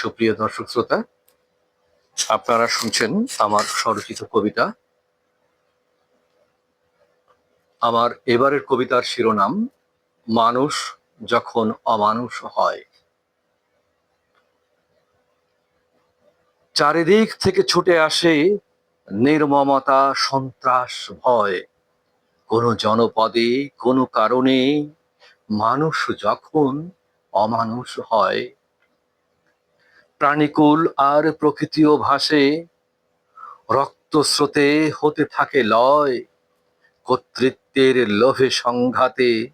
সুপ্রিয় দর্শক শ্রোতা, আপনারা শুনছেন আমার স্বরচিত কবিতা। আমার এবারের কবিতার শিরোনাম, মানুষ যখন অমানুষ হয়। চারিদিক থেকে ছুটে আসে নির্মমতা, সন্ত্রাস, ভয়। কোনো জনপদে, কোনো কারণে মানুষ যখন অমানুষ হয় প্রাণীকুল আর প্রকৃতিও ভাসে রক্তস্রোতে হতে থাকে লয়। কর্তৃত্বের লোভে সংঘাতে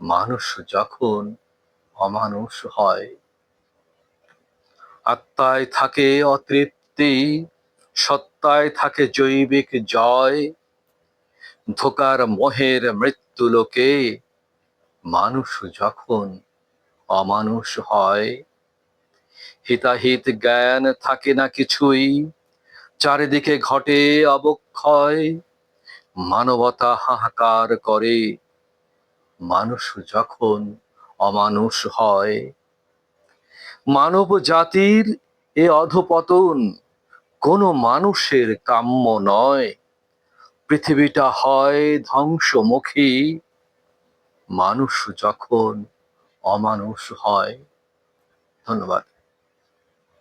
মানুষ যখন অমানুষ হয়। আত্মায় থাকে অতৃপ্তি, সত্তায় থাকে জৈবিক জয়। ধোকার মোহের মৃত্যু লোকে মানুষ যখন অমানুষ হয়। হিতাহিত জ্ঞান থাকে না কিছুই, চারিদিকে ঘটে অবক্ষয়, মানবতা হাহাকার করে। মানুষ যখন অমানুষ হয় মানব জাতির এ অধপতন কোনো মানুষের কাম্য নয়। পৃথিবীটা হয় ধ্বংসমুখী। মানুষ যখন অমানুষ হয়। ধন্যবাদ।